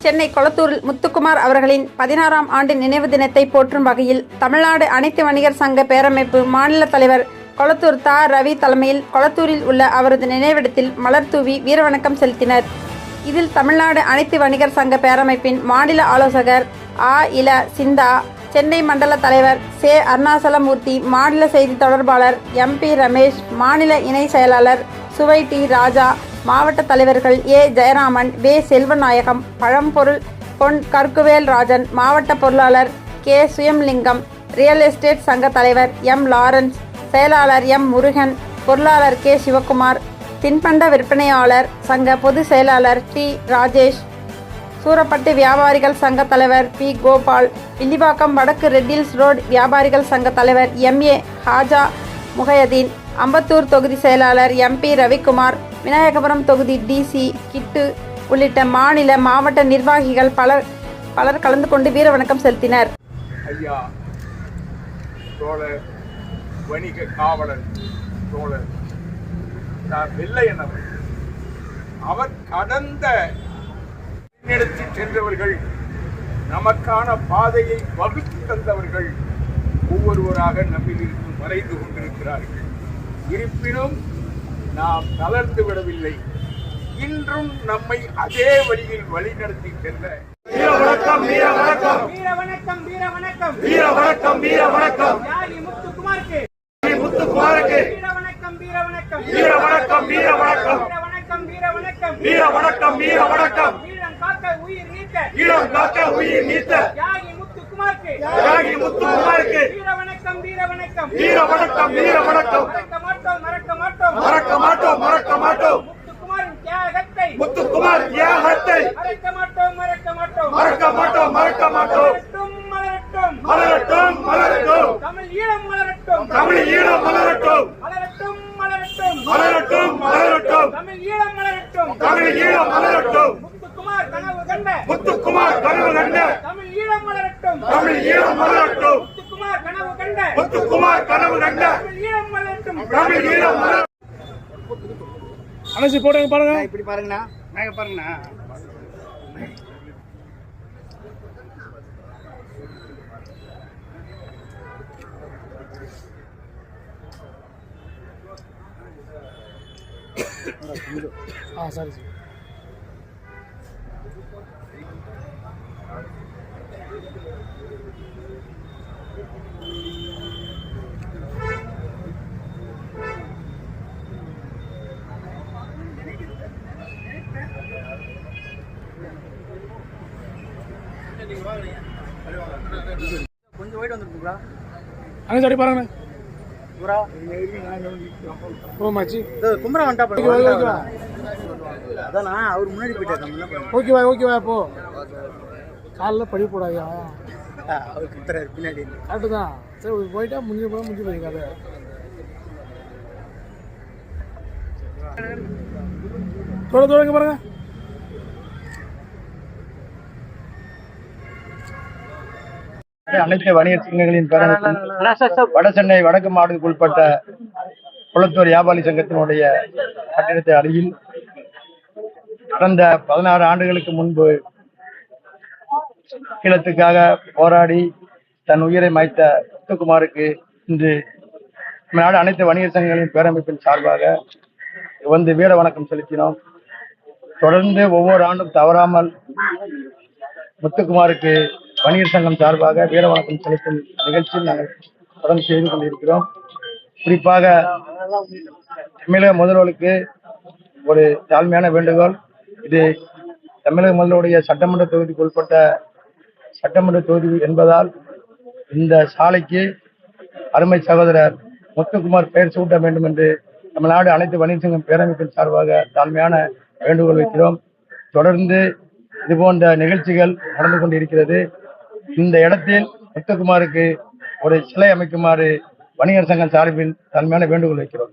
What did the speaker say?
சென்னை கொளத்தூரில் முத்துக்குமார் அவர்களின் பதினாறாம் ஆண்டு நினைவு தினத்தை போற்றும் வகையில் தமிழ்நாடு அனைத்து வணிகர் சங்க பேரமைப்பு மாநில தலைவர் கொளத்தூர் தா. ரவி தலைமையில் கொளத்தூரில் உள்ள அவரது நினைவிடத்தில் மலர் தூவி வீரவணக்கம் செலுத்தினர். இதில் தமிழ்நாடு அனைத்து வணிகர் சங்க பேரமைப்பின் மாநில ஆலோசகர் ஆ. இல சிந்தா சென்னை மண்டல தலைவர் சே. அருணாசலமூர்த்தி மாநில செய்தி தொடர்பாளர் எம்பி ரமேஷ் மாநில இணை செயலாளர் சுவை டி. ராஜா மாவட்ட தலைவர்கள் ஏ. ஜெயராமன் வே செல்வநாயகம் பழம்பொருள் பொன் கற்குவேல் ராஜன் மாவட்ட பொருளாளர் கே. சுயம்லிங்கம் ரியல் எஸ்டேட் சங்க தலைவர் எம். லாரன்ஸ் செயலாளர் எம். முருகன் பொருளாளர் கே. சிவகுமார் தின்பண்ட விற்பனையாளர் சங்க பொதுச் செயலாளர் டி. ராஜேஷ் சூரப்பட்டு வியாபாரிகள் சங்க தலைவர் பி. கோபால் வில்லிவாக்கம் வடக்கு ரெட்டில்ஸ் ரோடு வியாபாரிகள் சங்க தலைவர் எம். ஏ. ஹாஜா முகையதீன் அம்பத்தூர் தொகுதி செயலாளர் எம்பி ரவிக்குமார் விநாயகபுரம் தொகுதி டிசி கிட்டு உள்ளிட்ட மாநில மாவட்ட நிர்வாகிகள் பலர் பலர் கலந்து கொண்டு வீரவணக்கம் செலுத்தினர். ஐயா தோழர் வணிக காவலர் தோழர் வெள்ளையனவர் அவர் அவர் கடந்த முன்னெடுத்து சென்றவர்கள் நமக்கான பாதையை வகுத்து தந்தவர்கள் ஒவ்வொருவராக நம்மிலிருந்து மறைந்து கொண்டிருக்கிறார்கள். இருப்பினும் நாம் தளர்ந்து விடவில்லை. இன்றும் நம்மை அதே வழியில் வழிநடத்தி செல்ல. வீர வணக்கம் வீர வணக்கம் வீர வணக்கம் வீர வணக்கம் வீர வணக்கம் வீர வணக்கம் முத்துக்குமாருக்கு. முத்துக்குமாருக்கு வீர வணக்கம் வீர வணக்கம் வீர வணக்கம் வீர வணக்கம் வீர வணக்கம் வீர வணக்கம் வீர வணக்கம் வீரம் காக்க உயிர் நீத்த. வீரம் காக்க உயிர் நீத்த. யாகி முத்துக்குமாருக்கு. யாகி முத்துக்குமாருக்கு. வீர வணக்கம் வீர வணக்கம் வீர வணக்கம் வீர வணக்கம் மறக்க மாட்டோம் மறக்க மாட்டோம் மறக்க மாட்டோம் மறக்க மாட்டோம் மலரட்டும். மலரட்டும் மலரட்டும். மலரட்டும் தமிழ் ஈழம் மலரட்டும். தமிழ் ஈழம் மலரட்டும். மலரட்டும் மலரட்டும். மலரட்டும் மலரட்டும். தமிழ் ஈழம் மலரட்டும். தமிழ் ஈழம் மலரட்டும். முத்துக்குமார் கனவு கண்ட. முத்துக்குமார் கனவு கண்ட. தமிழ் ஈழம் மலரட்டும். தமிழ் ஈழம் மலரட்டும். முத்துக்குமார் கனவு கண்ட. முத்துக்குமார் கனவு கண்ட. தமிழ் ஈழம் மலரட்டும். தமிழ் ஈழம் மலர் அலசி போடுங்க பாருங்க. இப்படி பாருங்கண்ணா. மேக பாருங்கண்ணா. మీరు సరే సార్ கொஞ்சம் போயிட்டு வந்துருக்குங்களா அங்கே சரி பாருங்கண்ணே புறா. ஓ மச்சி. கும்பரா வந்துட்டா அதானா அவர் முன்னாடி போயிட்டாரு. ஓகேவா ஓகேவா இப்போ காலைல படி போடாதா அவர் குத்துறாரு பின்னாடி. கரெக்டு தான் சரி போயிட்டா முடிஞ்சு போய் முடிஞ்சு போய் கதை தொட தொடங்க பாருங்க. அனைத்து வணிகர் சங்கங்களின் பேரமைப்பின் வடசென்னை வடக்கு மாவட்டத்துக்கு உட்பட்ட குளத்தூர் வியாபாரி சங்கத்தினுடைய கட்டிடத்தை அருகில் கடந்த பதினாறு ஆண்டுகளுக்கு முன்பு ஈழத்துக்காக போராடி தன் உயிரை மாய்த்த முத்துக்குமாருக்கு இன்று தமிழ்நாடு அனைத்து வணிகர் சங்கங்களின் பேரமைப்பின் சார்பாக வந்து வீர வணக்கம் செலுத்தினோம். தொடர்ந்து ஒவ்வொரு ஆண்டும் தவறாமல் முத்துக்குமாருக்கு வணிகர் சங்கம் சார்பாக வீர வணக்கம் செலுத்தும் நிகழ்ச்சியில் நாங்கள் தொடர்ந்து செய்து கொண்டிருக்கிறோம். குறிப்பாக தமிழக முதல்வருக்கு ஒரு தாழ்மையான வேண்டுகோள். இது தமிழக முதல்வருடைய சட்டமன்ற தொகுதிக்கு உட்பட்ட சட்டமன்ற தொகுதி என்பதால் இந்த சாலைக்கு அருமை சகோதரர் முத்துக்குமார் பெயர் சூட்ட வேண்டும் என்று தமிழ்நாடு அனைத்து வணிகர் சங்கம் பேரமைப்பின் சார்பாக தாழ்மையான வேண்டுகோள் வைக்கிறோம். தொடர்ந்து இது போன்ற நிகழ்ச்சிகள் நடந்து கொண்டிருக்கிறது. இந்த இடத்தில் முத்துக்குமாருக்கு ஒரு சிலை அமைக்குமாறு வணிகர் சங்கம் சார்பில் தன்மையான வேண்டுகோள் வைக்கிறோம்.